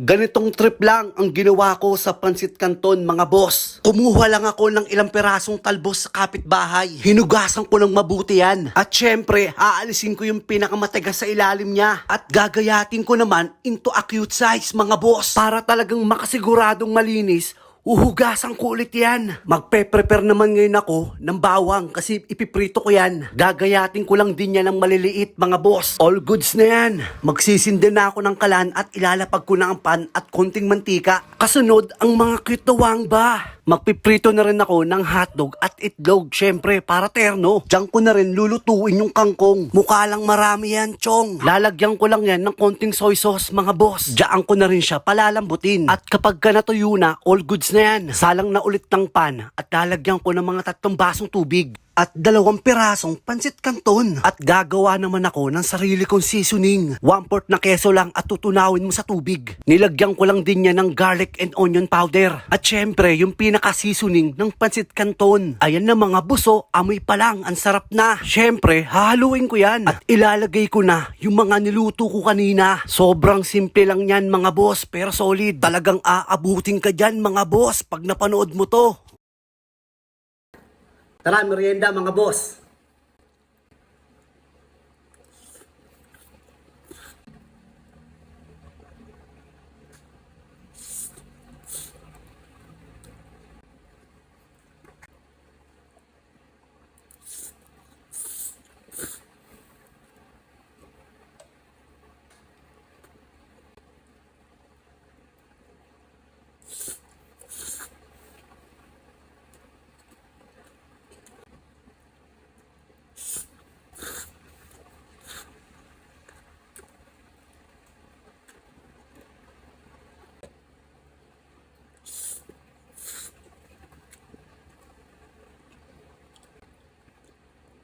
Ganitong trip lang ang ginawa ko sa Pansit Canton mga boss. Kumuha lang ako ng ilang perasong talbos sa kapitbahay. Hinugasan ko ng mabuti yan. At syempre, aalisin ko yung pinakamatigas sa ilalim niya. At gagayatin ko naman into acute size mga boss. Para talagang makasiguradong malinis Uhugasan ko ulit yan. Magpe-prepare naman ngayon ako ng bawang kasi ipiprito ko yan. Gagayatin ko lang din yan ng maliliit mga boss. All goods na yan. Magsisindi na ako ng kalan at ilalapag ko na ang pan at konting mantika. Kasunod ang mga kitawang ba. Magpiprito na rin ako ng hotdog at itlog syempre para terno. Diyan ko na rin lulutuin yung kangkong. Mukha lang marami yan, chong. Lalagyan ko lang yan ng konting soy sauce mga boss. Diyan ko na rin siya palalambutin. At kapag ka natuyo na, all goods na yan. Salang na ulit ng pan at lalagyan ko ng mga tatlong basong tubig at dalawang pirasong pansit kanton. At gagawa naman ako ng sarili kong seasoning. One port na keso lang at tutunawin mo sa tubig. Nilagyan ko lang din yan ng garlic and onion powder. At syempre, yung pinaka-seasoning ng pansit kanton. Ayan na mga buso, amoy pa lang, ang sarap na. Syempre, hahaluin ko yan. At ilalagay ko na yung mga niluto ko kanina. Sobrang simple lang yan mga boss, pero solid. Talagang aabutin ka dyan mga boss pag napanood mo to. Tara, merienda mga boss.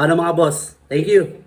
Paano mga boss? Thank you.